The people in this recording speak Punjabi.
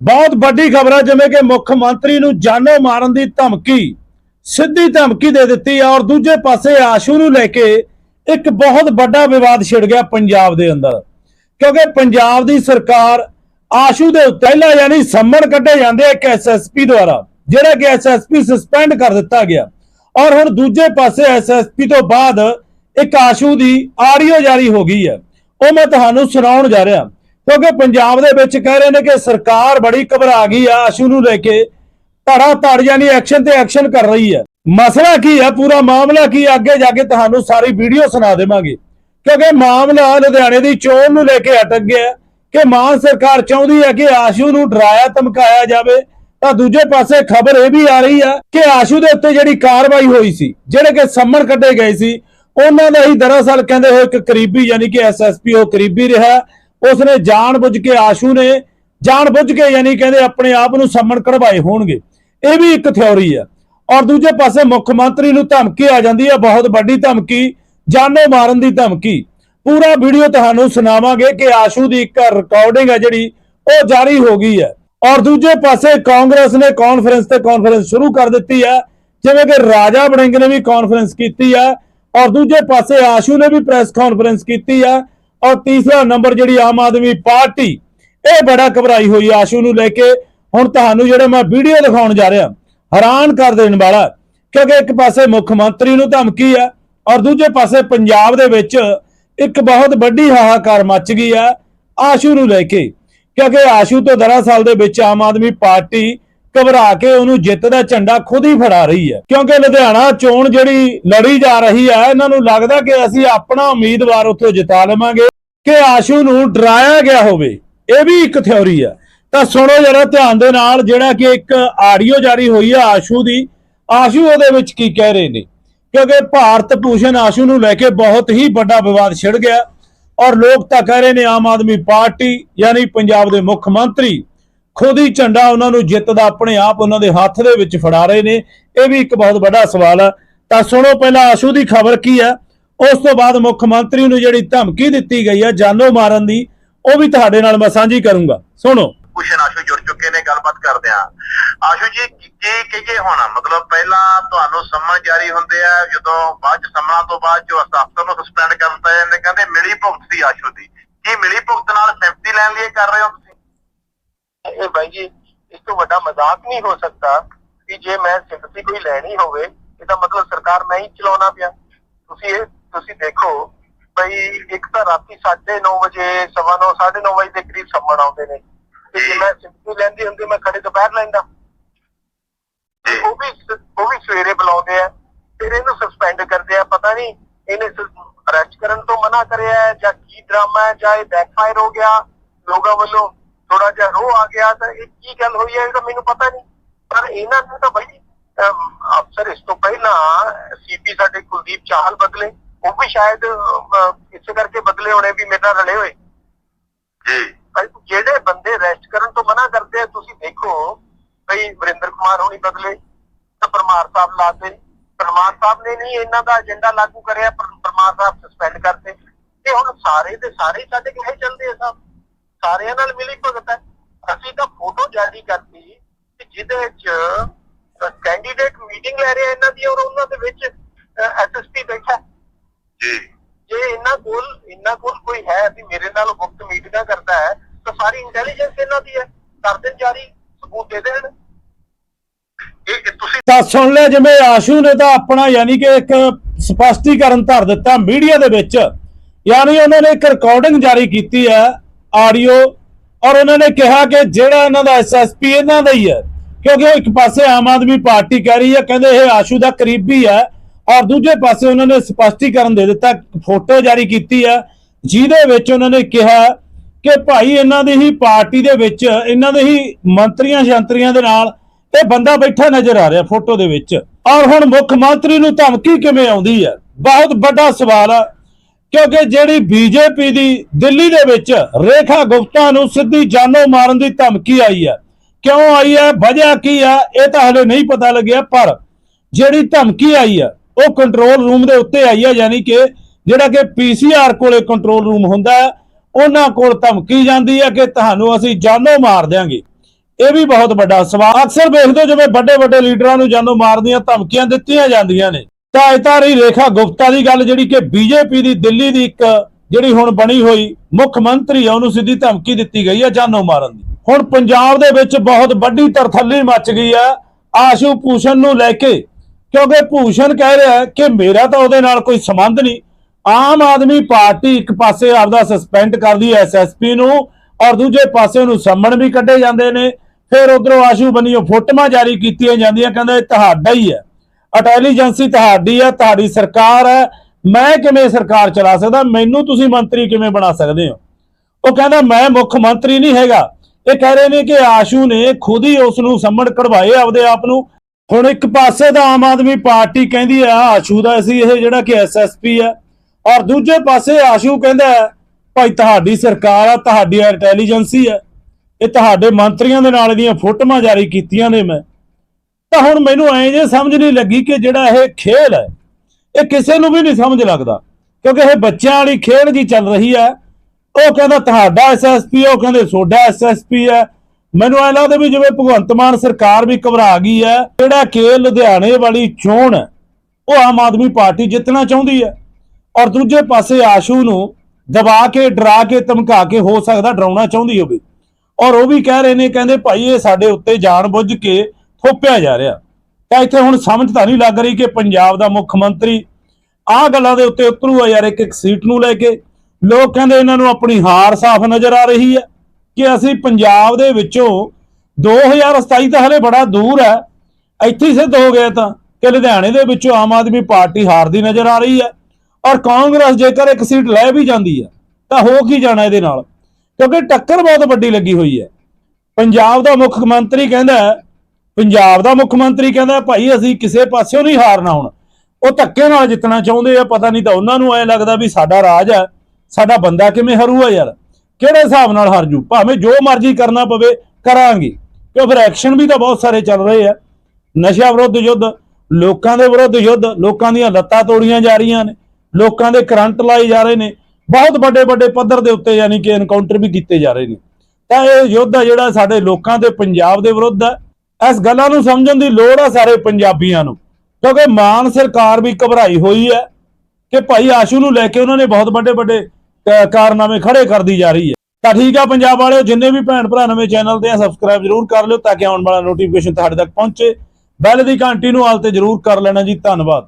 ਬਹੁਤ ਵੱਡੀ ਖਬਰ ਹੈ ਜਿਵੇਂ ਕਿ ਮੁੱਖ ਮੰਤਰੀ ਨੂੰ ਜਾਨੋਂ ਮਾਰਨ ਦੀ ਧਮਕੀ, ਸਿੱਧੀ ਧਮਕੀ ਦੇ ਦਿੱਤੀ ਔਰ ਦੂਜੇ ਪਾਸੇ ਆਸ਼ੂ ਨੂੰ ਲੈ ਕੇ ਇੱਕ ਬਹੁਤ ਵੱਡਾ ਵਿਵਾਦ ਛਿੜ ਗਿਆ ਪੰਜਾਬ ਦੇ ਅੰਦਰ। ਕਿਉਂਕਿ ਪੰਜਾਬ ਦੀ ਸਰਕਾਰ ਆਸ਼ੂ ਦੇ ਉੱਤੇ ਪਹਿਲਾਂ ਯਾਨੀ ਸੰਮਣ ਕੱਢੇ ਜਾਂਦੇ ਆ ਇੱਕ ਐਸਐਸਪੀ ਦੁਆਰਾ, ਜਿਹੜਾ ਕਿ ਐਸਐਸਪੀ ਸਸਪੈਂਡ ਕਰ ਦਿੱਤਾ ਗਿਆ। ਔਰ ਹੁਣ ਦੂਜੇ ਪਾਸੇ ਐਸਐਸਪੀ ਤੋਂ ਬਾਅਦ ਇੱਕ ਆਸ਼ੂ ਦੀ ਆਡੀਓ ਜਾਰੀ ਹੋ ਗਈ ਹੈ। ਉਹ ਮੈਂ ਤੁਹਾਨੂੰ ਸੁਣਾਉਣ ਜਾ ਰਿਹਾ। ਕਿਉਂਕਿ ਪੰਜਾਬ ਦੇ ਵਿੱਚ ਕਹਿ ਰਹੇ ਨੇ ਕਿ ਸਰਕਾਰ ਬੜੀ ਘਬਰਾ ਗਈ ਆ ਆਸ਼ੂ ਨੂੰ ਲੈ ਕੇ ਧੜਾ ਧੜ ਯਾਨੀ ਐਕਸ਼ਨ ਤੇ ਐਕਸ਼ਨ ਕਰ ਰਹੀ ਹੈ। ਮਸਲਾ ਕੀ ਹੈ, ਪੂਰਾ ਮਾਮਲਾ ਕੀ ਹੈ? ਅੱਗੇ ਜਾ ਕੇ ਤੁਹਾਨੂੰ ਸਾਰੀ ਵੀਡੀਓ ਸੁਣਾ ਦੇਵਾਂਗੇ। ਕਿਉਂਕਿ ਮਾਮਲਾ ਲੁਧਿਆਣੇ ਦੀ ਚੋਣ ਨੂੰ ਲੈ ਕੇ ਅਟਕ ਗਿਆ ਕਿ ਮਾਨ ਸਰਕਾਰ ਚਾਹੁੰਦੀ ਹੈ ਕਿ ਆਸ਼ੂ ਨੂੰ ਡਰਾਇਆ, ਧਮਕਾਇਆ ਜਾਵੇ। ਤਾਂ ਦੂਜੇ ਪਾਸੇ ਖਬਰ ਇਹ ਵੀ ਆ ਰਹੀ ਹੈ ਕਿ ਆਸ਼ੂ ਦੇ ਉੱਤੇ ਜਿਹੜੀ ਕਾਰਵਾਈ ਹੋਈ ਸੀ, ਜਿਹੜੇ ਕਿ ਸੰਮਣ ਕੱਢੇ ਗਏ ਸੀ, ਉਹਨਾਂ ਦਾ ਹੀ ਦਰਅਸਲ ਕਹਿੰਦੇ ਹੋਏ ਇੱਕ ਕਰੀਬੀ, ਯਾਨੀ ਕਿ ਐਸਐਸਪੀ ਉਹ ਕਰੀਬੀ ਰਿਹਾ। ਉਸਨੇ ਜਾਣਬੁੱਝ ਕੇ ਆਸ਼ੂ ਨੇ, ਜਾਣਬੁੱਝ ਕੇ ਯਾਨੀ ਕਹਿੰਦੇ ਆਪਣੇ ਆਪ ਨੂੰ ਸੰਮਣ ਕਰਵਾਏ ਹੋਣਗੇ। ਇਹ ਵੀ ਇੱਕ ਥਿਉਰੀ ਹੈ। ਔਰ ਦੂਜੇ ਪਾਸੇ ਮੁੱਖ ਮੰਤਰੀ ਨੂੰ ਧਮਕੀ ਆ ਜਾਂਦੀ ਹੈ, ਬਹੁਤ ਵੱਡੀ ਧਮਕੀ, ਜਾਨੋਂ ਮਾਰਨ ਦੀ ਧਮਕੀ। ਪੂਰਾ ਵੀਡੀਓ ਤੁਹਾਨੂੰ ਸੁਣਾਵਾਂਗੇ ਕਿ ਆਸ਼ੂ ਦੀ ਇੱਕ ਰਿਕਾਰਡਿੰਗ ਹੈ ਜਿਹੜੀ ਉਹ ਜਾਰੀ ਹੋ ਗਈ ਹੈ। ਔਰ ਦੂਜੇ ਪਾਸੇ ਕਾਂਗਰਸ ਨੇ ਕਾਨਫਰੰਸ ਤੇ ਕਾਨਫਰੰਸ ਸ਼ੁਰੂ ਕਰ ਦਿੱਤੀ ਹੈ। ਜਿਵੇਂ ਕਿ ਰਾਜਾ ਵੜਿੰਗ ਨੇ ਵੀ ਕਾਨਫਰੰਸ ਕੀਤੀ ਹੈ। ਔਰ ਦੂਜੇ ਪਾਸੇ ਆਸ਼ੂ ਨੇ ਵੀ ਪ੍ਰੈਸ ਕਾਨਫਰੰਸ ਕੀਤੀ ਹੈ। ਔਰ ਤੀਸਰਾ ਨੰਬਰ ਜਿਹੜੀ ਆਮ ਆਦਮੀ ਪਾਰਟੀ, ਇਹ ਬੜਾ ਘਬਰਾਈ ਹੋਈ ਆਸ਼ੂ ਨੂੰ ਲੈ ਕੇ। ਹੁਣ ਤੁਹਾਨੂੰ ਜਿਹੜਾ ਮੈਂ ਵੀਡੀਓ ਦਿਖਾਉਣ ਜਾ ਰਿਹਾ, ਹੈਰਾਨ ਕਰ ਦੇਣ ਵਾਲਾ ਕਿਉਂਕਿ ਇੱਕ ਪਾਸੇ ਮੁੱਖ ਮੰਤਰੀ ਨੂੰ ਧਮਕੀ ਹੈ ਔਰ ਦੂਜੇ ਪਾਸੇ ਪੰਜਾਬ ਦੇ ਵਿੱਚ ਇੱਕ ਬਹੁਤ ਵੱਡੀ ਹਾਹਾਕਾਰ ਮੱਚ ਗਈ ਹੈ ਆਸ਼ੂ ਨੂੰ ਲੈ ਕੇ। ਕਿਉਂਕਿ ਆਸ਼ੂ ਤੋਂ ਦਰਅਸਲ ਦੇ ਵਿੱਚ ਆਮ ਆਦਮੀ ਪਾਰਟੀ ਘਬਰਾ ਕੇ ਉਹਨੂੰ ਜਿੱਤ ਦਾ ਝੰਡਾ ਖੁਦ ਹੀ ਫੜਾ ਰਹੀ ਹੈ। ਕਿਉਂਕਿ ਲੁਧਿਆਣਾ ਚੋਣ ਜਿਹੜੀ ਲੜੀ ਜਾ ਰਹੀ ਹੈ, ਇਹਨਾਂ ਨੂੰ ਲੱਗਦਾ ਕਿ ਅਸੀਂ ਆਪਣਾ ਉਮੀਦਵਾਰ ਉੱਥੋਂ ਜਿਤਾ ਲਵਾਂਗੇ ਕਿ ਆਸ਼ੂ ਨੂੰ ਡਰਾਇਆ ਗਿਆ ਹੋਵੇ। ਇਹ ਵੀ ਇੱਕ ਥਿਉਰੀ ਹੈ। ਤਾਂ ਸੁਣੋ ਜਰਾ ਧਿਆਨ ਦੇ ਨਾਲ, ਜਿਹੜਾ ਕਿ ਇੱਕ ਆਡੀਓ ਜਾਰੀ ਹੋਈ ਹੈ ਆਸ਼ੂ ਦੀ। ਆਸ਼ੂ ਉਹਦੇ ਵਿੱਚ ਕੀ ਕਹਿ ਰਹੇ ਨੇ? ਕਿਉਂਕਿ ਭਾਰਤ ਭੂਸ਼ਣ ਆਸ਼ੂ ਨੂੰ ਲੈ ਕੇ ਬਹੁਤ ਹੀ ਵੱਡਾ ਵਿਵਾਦ ਛਿੜ ਗਿਆ ਔਰ ਲੋਕ ਤਾਂ ਕਹਿ ਰਹੇ ਨੇ ਆਮ ਆਦਮੀ ਪਾਰਟੀ, ਯਾਨੀ ਪੰਜਾਬ ਦੇ ਮੁੱਖ ਮੰਤਰੀ ਖੁਦ ਹੀ ਝੰਡਾ ਉਹਨਾਂ ਨੂੰ ਜਿੱਤ ਦਾ ਆਪਣੇ ਆਪ ਉਹਨਾਂ ਦੇ ਹੱਥ ਦੇ ਵਿੱਚ ਫੜਾ ਰਹੇ ਨੇ। ਇਹ ਵੀ ਇੱਕ ਬਹੁਤ ਵੱਡਾ ਸਵਾਲ ਹੈ ਤਾਂ ਸੁਣੋ ਪਹਿਲਾਂ ਆਸ਼ੂ ਦੀ ਖਬਰ ਕੀ ਹੈ ਉਸ ਤੋਂ ਬਾਅਦ ਮੁੱਖ ਮੰਤਰੀ ਨੂੰ ਜਿਹੜੀ ਧਮਕੀ ਦਿੱਤੀ ਗਈ ਹੈ ਜਾਨੋਂ ਮਾਰਨ ਦੀ, ਉਹ ਵੀ ਤੁਹਾਡੇ ਨਾਲ ਮੈਂ ਸਾਂਝੀ ਕਰੂੰਗਾ। ਸੁਣੋ। ਕੁਸ਼ਨ ਆਸ਼ੂ ਜੁੜ ਚੁੱਕੇ ਨੇ, ਗੱਲਬਾਤ ਕਰਦੇ ਆ। ਆਸ਼ੂ ਜੀ, ਕੀ ਕਹੀਏ ਹੁਣ? ਮਤਲਬ ਪਹਿਲਾਂ ਤੁਹਾਨੂੰ ਸੰਮਨ ਜਾਰੀ ਹੁੰਦੇ ਆ, ਜਦੋਂ ਬਾਅਦ ਚ ਸੰਮਨਾਂ ਤੋਂ ਬਾਅਦ ਜੋ ਅਫਸਰ ਨੂੰ ਸਸਪੈਂਡ ਕਰ ਦਿੱਤਾ ਜਾਂਦਾ, ਕਹਿੰਦੇ ਮਿਲੀ ਭੁਗਤ ਸੀ ਆਸ਼ੂ ਦੀ। ਕੀ ਮਿਲੀ ਭੁਗਤ ਨਾਲ ਸਹਿਮਤੀ ਲੈਣ ਲਈ ਕਰ ਰਹੇ ਹੋ ਬਾਈ ਜੀ ਇਸ ਤੋਂ ਵੱਡਾ ਮਜ਼ਾਕ ਨਹੀਂ ਹੋ ਸਕਦਾ ਕਿ ਜੇ ਮੈਂ ਸਿੰਪਥੀ ਕੋਈ ਲੈਣੀ ਹੋਵੇ ਇਹਦਾ ਮਤਲਬ ਸਰਕਾਰ ਮੈਂ ਹੀ ਚਲਾਉਣਾ ਪਿਆ। ਤੁਸੀਂ ਇਹ ਤੁਸੀਂ ਦੇਖੋ ਬਈ ਇੱਕ ਤਾਂ ਰਾਤੀ 9:30 ਵਜੇ ਸਵਾ ਨੌ, ਸਾਢੇ 9:30 ਵਜੇ ਦੇ ਕਰੀਬ ਸੰਮਣ ਆਉਂਦੇ ਨੇ। ਤੇ ਜੇ ਮੈਂ ਸਿੰਪਥੀ ਲੈਂਦੀ ਹੁੰਦੀ ਮੈਂ ਖੜੇ ਦੁਪਹਿਰ ਲੈਂਦਾ। ਉਹ ਵੀ ਉਹ ਵੀ ਸਵੇਰੇ ਬੁਲਾਉਂਦੇ ਆ। ਫਿਰ ਇਹਨੂੰ ਸਸਪੈਂਡ ਕਰਦੇ ਆ ਪਤਾ ਨਹੀਂ ਇਹਨੇ ਅਰੈਸਟ ਕਰਨ ਤੋਂ ਮਨਾ ਕਰਿਆ ਜਾਂ ਕੀ ਡਰਾਮਾ ਹੈ ਜਾਂ ਇਹ ਬੈਕਫਾਇਰ ਹੋ ਗਿਆ। ਲੋਕਾਂ ਵੱਲੋਂ ਥੋੜਾ ਜਿਹਾ ਰੋ ਆ ਗਿਆ ਤਾਂ ਇਹ ਕੀ ਗੱਲ ਹੋਈ ਹੈ? ਇਹ ਤਾਂ ਮੈਨੂੰ ਪਤਾ ਨਹੀਂ। ਪਰ ਇਹਨਾਂ ਨੇ ਤਾਂ ਅਮ, ਅਫਸਰ ਇਸ ਤੋਂ ਪਹਿਲਾਂ ਸੀਪੀ ਸਾਡੇ ਕੁਲਦੀਪ ਚਾਹਲ ਬਦਲੇ ਉਹ ਵੀ ਸ਼ਾਇਦ ਇਸੇ ਕਰਕੇ ਬਦਲੇ ਹੋਣੇ ਵੀ ਮੇਰੇ ਨਾਲ ਰਲੇ ਹੋਏ। ਜੀ। ਭਾਈ ਜਿਹੜੇ ਬੰਦੇ ਰੈਸਟ ਕਰਨ ਤੋਂ ਮਨਾ ਕਰਦੇ ਆ ਤੁਸੀਂ ਦੇਖੋ ਭਈ ਵਰਿੰਦਰ ਕੁਮਾਰ ਹੋਣੀ ਬਦਲੇ ਤਾਂ ਪਰਮਾਰ ਸਾਹਿਬ ਲਾਤੇ ਪਰਮਾਰ ਸਾਹਿਬ ਨੇ ਨਹੀਂ ਇਹਨਾਂ ਦਾ ਏਜੰਡਾ ਲਾਗੂ ਕਰਿਆ ਪਰ ਪਰਮਾਰ ਸਾਹਿਬ ਸਸਪੈਂਡ ਕਰਤੇ। ਤੇ ਹੁਣ ਸਾਰੇ ਦੇ ਸਾਰੇ ਸਾਡੇ ਕਿਹੇ ਚੱਲਦੇ ਆ ਸਾਹਿਬ? ਸਾਰਿਆਂ ਨਾਲ ਮਿਲੀ ਭਗਤ ਹੈ। ਅਸੀਂ ਤਾਂ ਫੋਟੋ ਜਾਰੀ ਕਰਤੀ ਕਿ ਜਿਹਦੇ ਵਿੱਚ ਕੈਂਡੀਡੇਟ ਮੀਟਿੰਗ ਲੈ ਰਹੇ ਇਹਨਾਂ ਦੀ ਔਰ ਉਹਨਾਂ ਦੇ ਵਿੱਚ ਐਸਐਸਪੀ ਬੈਠਾ। ਜੀ। ਜੇ ਇਹਨਾਂ ਕੋਲ ਇਹਨਾਂ ਕੋਲ ਕੋਈ ਹੈ ਵੀ ਮੇਰੇ ਨਾਲ ਗੁਪਤ ਮੀਟਿੰਗਾਂ ਕਰਦਾ ਹੈ ਤਾਂ ਸਾਰੀ ਇੰਟੈਲੀਜੈਂਸ ਇਹਨਾਂ ਦੀ ਹੈ। ਕਰ ਦੇਣ ਜਾਰੀ ਸਬੂਤ ਦੇ ਦੇਣ। ਇਹ ਇਹ ਤੁਸੀਂ ਤਾਂ ਸੁਣ ਲਿਆ ਜਿਵੇਂ ਆਸ਼ੂ ਨੇ ਤਾਂ ਆਪਣਾ ਯਾਨੀ ਕਿ ਇੱਕ ਸਪਸ਼ਟੀਕਰਨ ਧਰ ਦਿੱਤਾ ਮੀਡੀਆ ਦੇ ਵਿੱਚ। ਯਾਨੀ ਉਹਨਾਂ ਨੇ ਇੱਕ ਰਿਕਾਰਡਿੰਗ ਜਾਰੀ ਕੀਤੀ ਹੈ। ਆਡੀਓ ਔਰ ਉਹਨਾਂ ਨੇ ਕਿਹਾ ਕਿ ਜਿਹੜਾ ਇਹਨਾਂ ਦਾ ਐਸਐਸਪੀ ਇਹਨਾਂ ਦਾ ਹੀ ਹੈ, ਕਿਉਂਕਿ ਉਹ ਇੱਕ ਪਾਸੇ ਆਮ ਆਦਮੀ ਪਾਰਟੀ ਕਹਿ ਰਹੀ ਹੈ, ਕਹਿੰਦੇ ਇਹ ਆਸ਼ੂ ਦਾ ਕਰੀਬੀ ਹੈ ਔਰ ਦੂਜੇ ਪਾਸੇ ਉਹਨਾਂ ਨੇ ਸਪਸ਼ਟੀਕਰਨ ਦੇ ਦਿੱਤਾ, ਫੋਟੋ ਜਾਰੀ ਕੀਤੀ ਹੈ, ਜਿਹਦੇ ਵਿੱਚ ਉਹਨਾਂ ਨੇ ਕਿਹਾ ਕਿ ਭਾਈ ਇਹਨਾਂ ਦੀ ਹੀ ਪਾਰਟੀ ਦੇ ਵਿੱਚ, ਇਹਨਾਂ ਦੇ ਹੀ ਮੰਤਰੀਆਂ ਸ਼ੰਤਰੀਆਂ ਦੇ ਨਾਲ ਇਹ ਬੰਦਾ ਬੈਠਾ ਨਜ਼ਰ ਆ ਰਿਹਾ ਫੋਟੋ ਦੇ ਵਿੱਚ। ਔਰ ਹੁਣ ਮੁੱਖ ਮੰਤਰੀ ਨੂੰ ਧਮਕੀ ਕਿਵੇਂ ਆਉਂਦੀ ਹੈ? ਬਹੁਤ ਵੱਡਾ ਸਵਾਲ ਹੈ ਕਿਉਂਕਿ ਜਿਹੜੀ ਬੀਜੇਪੀ ਦੀ ਦਿੱਲੀ ਦੇ ਵਿੱਚ ਰੇਖਾ ਗੁਪਤਾ ਨੂੰ ਸਿੱਧੀ ਜਾਨੋਂ ਮਾਰਨ ਦੀ ਧਮਕੀ ਆਈ ਹੈ। ਕਿਉਂ ਆਈ ਹੈ? ਵਜ੍ਹਾ ਕੀ ਹੈ? ਇਹ ਤਾਂ ਹਲੇ ਨਹੀਂ ਪਤਾ ਲੱਗਿਆ, ਪਰ ਜਿਹੜੀ ਧਮਕੀ ਆਈ ਹੈ, ਉਹ ਕੰਟਰੋਲ ਰੂਮ ਦੇ ਉੱਤੇ ਆਈ ਹੈ, ਯਾਨੀ ਕਿ ਜਿਹੜਾ ਕਿ ਪੀਸੀਆਰ ਕੋਲੇ ਕੰਟਰੋਲ ਰੂਮ ਹੁੰਦਾ ਹੈ, ਉਹਨਾਂ ਕੋਲ ਧਮਕੀ ਜਾਂਦੀ ਹੈ ਕਿ ਤੁਹਾਨੂੰ ਅਸੀਂ ਜਾਨੋਂ ਮਾਰ ਦਿਆਂਗੇ। ਇਹ ਵੀ ਬਹੁਤ ਵੱਡਾ ਸਵਾਲ ਅਕਸਰ ਵੇਖਦੇ ਹੋ ਜਿਵੇਂ ਵੱਡੇ ਵੱਡੇ ਲੀਡਰਾਂ ਨੂੰ ਜਾਨੋਂ ਮਾਰਦੀਆਂ ਧਮਕੀਆਂ ਦਿੱਤੀਆਂ ਜਾਂਦੀਆਂ ਨੇ। ਤਾਂ ਇਤਾਰੀ ਰੇਖਾ ਗੁਪਤਾ ਦੀ ਗੱਲ ਜਿਹੜੀ ਕਿ ਬੀਜੇਪੀ ਦੀ ਦਿੱਲੀ ਦੀ ਇੱਕ ਜਿਹੜੀ ਹੁਣ ਬਣੀ ਹੋਈ ਮੁੱਖ ਮੰਤਰੀ ਆ, ਉਹਨੂੰ ਸਿੱਧੀ ਧਮਕੀ ਦਿੱਤੀ ਗਈ ਹੈ ਜਾਨੋਂ ਮਾਰਨ ਦੀ। ਹੁਣ ਪੰਜਾਬ ਦੇ ਵਿੱਚ ਬਹੁਤ ਵੱਡੀ ਤਰਥੱਲੀ ਮੱਚ ਗਈ ਹੈ ਆਸ਼ੂ ਭੂਸ਼ਣ ਨੂੰ ਲੈ ਕੇ, ਕਿਉਂਕਿ ਭੂਸ਼ਣ ਕਹਿ ਰਿਹਾ ਕਿ ਮੇਰਾ ਤਾਂ ਉਹਦੇ ਨਾਲ ਕੋਈ ਸੰਬੰਧ ਨਹੀਂ। ਆਮ ਆਦਮੀ ਪਾਰਟੀ ਇੱਕ ਪਾਸੇ ਆਪਦਾ ਸਸਪੈਂਡ ਕਰਦੀ ਹੈ ਐਸਐਸਪੀ ਨੂੰ ਔਰ ਦੂਜੇ ਪਾਸੇ ਉਹਨੂੰ ਸੰਮਣ ਵੀ ਕੱਢੇ ਜਾਂਦੇ ਨੇ। ਫਿਰ ਉਧਰੋਂ ਆਸ਼ੂ ਬਣੀਓ ਫੋਟੋਆਂ ਜਾਰੀ ਕੀਤੀਆਂ ਜਾਂਦੀਆਂ, ਕਹਿੰਦਾ ਇਹ ਤੁਹਾਡਾ ਹੀ ਹੈ। ਇੰਟੈਲੀਜੈਂਸੀ ਤੁਹਾਡੀ ਹੈ ਤੁਹਾਡੀ ਸਰਕਾਰ ਹੈ। ਮੈਂ ਕਿਵੇਂ ਸਰਕਾਰ ਚਲਾ ਸਕਦਾ? ਮੈਨੂੰ ਤੁਸੀਂ ਮੰਤਰੀ ਕਿਵੇਂ ਬਣਾ ਸਕਦੇ ਹੋ? ਉਹ ਕਹਿੰਦਾ, ਮੈਂ ਮੁੱਖ ਮੰਤਰੀ ਨਹੀਂ ਹੈਗਾ। ਇਹ ਕਹਿ ਰਹੇ ਨੇ ਕਿ ਆਸ਼ੂ ਨੇ ਖੁਦ ਹੀ ਉਸ ਨੂੰ ਸੰਮਣ ਕਢਵਾਏ ਆਪਦੇ ਆਪ ਨੂੰ। ਹੁਣ ਇੱਕ ਪਾਸੇ ਤਾਂ ਆਮ ਆਦਮੀ ਪਾਰਟੀ ਕਹਿੰਦੀ ਆ, ਆਸ਼ੂ ਦਾ ਸੀ ਇਹ ਜਿਹੜਾ ਕਿ ਐਸਐਸਪੀ ਹੈ। ਔਰ ਦੂਜੇ ਪਾਸੇ ਆਸ਼ੂ ਕਹਿੰਦਾ, ਭਾਈ ਤੁਹਾਡੀ ਸਰਕਾਰ ਆ, ਤੁਹਾਡੀ ਇੰਟੈਲੀਜੈਂਸੀ ਹੈ। ਇਹ ਤੁਹਾਡੇ ਮੰਤਰੀਆਂ ਦੇ ਨਾਲ ਦੀਆਂ ਫੋਟੋਆਂ ਜਾਰੀ ਕੀਤੀਆਂ ਨੇ ਮੈਂ। ਤਾਂ ਹੁਣ ਮੈਨੂੰ ਐਂ ਜੇ ਸਮਝ ਨਹੀਂ ਲੱਗੀ ਕਿ ਜਿਹੜਾ ਇਹ ਖੇਲ ਹੈ, ਇਹ ਕਿਸੇ ਨੂੰ ਵੀ ਨਹੀਂ ਸਮਝ ਲੱਗਦਾ। ਕਿਉਂਕਿ ਇਹ ਬੱਚਿਆਂ ਵਾਲੀ ਖੇਡ ਜੀ ਚੱਲ ਰਹੀ ਹੈ। ਉਹ ਕਹਿੰਦਾ ਤੁਹਾਡਾ ਐਸਐਸਪੀ ਉਹ ਕਹਿੰਦੇ ਤੁਹਾਡਾ ਐਸਐਸਪੀ ਹੈ। ਮੈਨੂੰ ਐ ਲੱਗਦਾ ਵੀ ਜਿਵੇਂ ਭਗਵੰਤ ਮਾਨ ਸਰਕਾਰ ਵੀ ਘਬਰਾ ਗਈ ਹੈ, ਜਿਹੜਾ ਕਿ ਲੁਧਿਆਣੇ ਵਾਲੀ ਚੋਣ ਹੈ, ਉਹ ਆਮ ਆਦਮੀ ਪਾਰਟੀ ਜਿੱਤਣਾ ਚਾਹੁੰਦੀ ਹੈ। ਔਰ ਦੂਜੇ ਪਾਸੇ ਆਸ਼ੂ ਨੂੰ ਦਬਾ ਕੇ, ਡਰਾ ਕੇ, ਧਮਕਾ ਕੇ ਹੋ ਸਕਦਾ, ਡਰਾਉਣਾ ਚਾਹੁੰਦੀ ਹੋਵੇ। ਔਰ ਉਹ ਵੀ ਕਹਿ ਰਹੇ ਨੇ, ਕਹਿੰਦੇ ਭਾਈ ਇਹ ਸਾਡੇ ਉੱਤੇ ਜਾਣ ਬੁੱਝ ਕੇ ਥੋਪਿਆ ਜਾ ਰਿਹਾ। ਤਾਂ ਇੱਥੇ ਹੁਣ ਸਮਝ ਤਾਂ ਨਹੀਂ ਲੱਗ ਰਹੀ ਕਿ ਪੰਜਾਬ ਦਾ ਮੁੱਖ ਮੰਤਰੀ ਆਹ ਗੱਲਾਂ ਦੇ ਉੱਤੇ ਉਤਰੂਗਾ ਯਾਰ, ਇੱਕ ਇੱਕ ਸੀਟ ਨੂੰ ਲੈ ਕੇ। ਲੋਕ ਕਹਿੰਦੇ ਇਹਨਾਂ ਨੂੰ ਆਪਣੀ ਹਾਰ ਸਾਫ਼ ਨਜ਼ਰ ਆ ਰਹੀ ਹੈ ਕਿ ਅਸੀਂ ਪੰਜਾਬ ਦੇ ਵਿੱਚੋਂ 2027 ਤਾਂ ਹਲੇ ਬੜਾ ਦੂਰ ਹੈ। ਇੱਥੇ ਸਿੱਧ ਹੋ ਗਿਆ ਤਾਂ ਕਿ ਲੁਧਿਆਣੇ ਦੇ ਵਿੱਚੋਂ ਆਮ ਆਦਮੀ ਪਾਰਟੀ ਹਾਰਦੀ ਨਜ਼ਰ ਆ ਰਹੀ ਹੈ ਔਰ ਕਾਂਗਰਸ ਜੇਕਰ ਇੱਕ ਸੀਟ ਲੈ ਵੀ ਜਾਂਦੀ ਹੈ ਤਾਂ ਹੋ ਕੀ ਜਾਣਾ ਇਹਦੇ ਨਾਲ? ਕਿਉਂਕਿ ਟੱਕਰ ਬਹੁਤ ਵੱਡੀ ਲੱਗੀ ਹੋਈ ਹੈ। ਪੰਜਾਬ ਦਾ ਮੁੱਖ ਮੰਤਰੀ ਕਹਿੰਦਾ ਪੰਜਾਬ ਦਾ ਮੁੱਖ ਮੰਤਰੀ ਕਹਿੰਦਾ, ਭਾਈ, ਅਸੀਂ ਕਿਸੇ ਪਾਸਿਓਂ ਨਹੀਂ ਹਾਰਨਾ ਹੁਣ। ਉਹ ਧੱਕੇ ਨਾਲ ਜਿੱਤਣਾ ਚਾਹੁੰਦੇ ਆ, ਪਤਾ ਨਹੀਂ ਤਾਂ ਉਹਨਾਂ ਨੂੰ ਐ ਲੱਗਦਾ ਵੀ ਸਾਡਾ ਰਾਜ ਹੈ ਸਾਡਾ ਬੰਦਾ ਕਿਵੇਂ ਹਰੂਆ ਯਾਰ। ਕਿਹੜੇ ਹਿਸਾਬ ਨਾਲ ਹਾਰ ਜੂ ਭਾਵੇਂ ਜੋ ਮਰਜ਼ੀ ਕਰਨਾ ਪਵੇ, ਕਰਾਂਗੇ। ਕਿਉਂ ਫਿਰ ਐਕਸ਼ਨ ਵੀ ਤਾਂ ਬਹੁਤ ਸਾਰੇ ਚੱਲ ਰਹੇ ਆ। ਨਸ਼ਾ ਵਿਰੁੱਧ ਯੁੱਧ, ਲੋਕਾਂ ਦੇ ਵਿਰੁੱਧ ਯੁੱਧ, ਲੋਕਾਂ ਦੀਆਂ ਲੱਤਾਂ ਤੋੜੀਆਂ ਜਾ ਰਹੀਆਂ ਨੇ, ਲੋਕਾਂ ਦੇ ਕਰੰਟ ਲਾਏ ਜਾ ਰਹੇ ਨੇ। ਬਹੁਤ ਵੱਡੇ ਵੱਡੇ ਪੱਧਰ ਦੇ ਉੱਤੇ ਯਾਨੀ ਕਿ ਐਨਕਾਊਂਟਰ ਵੀ ਕੀਤੇ ਜਾ ਰਹੇ ਨੇ। ਤਾਂ ਇਹ ਯੁੱਧ ਆ ਜਿਹੜਾ ਸਾਡੇ ਲੋਕਾਂ ਦੇ ਪੰਜਾਬ ਦੇ ਵਿਰੁੱਧ ਹੈ ਇਸ ਗੱਲਾਂ ਨੂੰ ਸਮਝਣ ਦੀ ਲੋੜ ਆ ਸਾਰੇ ਪੰਜਾਬੀਆਂ ਨੂੰ। ਕਿਉਂਕਿ ਮਾਨ ਸਰਕਾਰ ਵੀ ਘਬਰਾਈ ਹੋਈ ਹੈ ਕਿ ਭਾਈ ਆਸ਼ੂ ਨੂੰ ਲੈ ਕੇ ਉਹਨਾਂ ਨੇ ਬਹੁਤ ਵੱਡੇ ਵੱਡੇ ਕਾਰਨਾਮੇ ਖੜੇ ਕਰਦੀ ਜਾ ਰਹੀ ਹੈ। ਤਾਂ ਠੀਕ ਆ ਪੰਜਾਬ ਵਾਲਿਓ, ਜਿੰਨੇ ਵੀ ਭੈਣ ਭਰਾ ਨਵੇਂ ਚੈਨਲ ਤੇ ਆ, ਸਬਸਕ੍ਰਾਈਬ ਜਰੂਰ ਕਰ ਲਿਓ ਤਾਂ ਕਿ ਆਉਣ ਵਾਲਾ ਨੋਟੀਫਿਕੇਸ਼ਨ ਤੁਹਾਡੇ ਤੱਕ ਪਹੁੰਚੇ। ਬੈਲ ਦੀ ਘੰਟੀ ਨੂੰ ਆਲ ਤੇ ਜਰੂਰ ਕਰ ਲੈਣਾ ਜੀ। ਧੰਨਵਾਦ।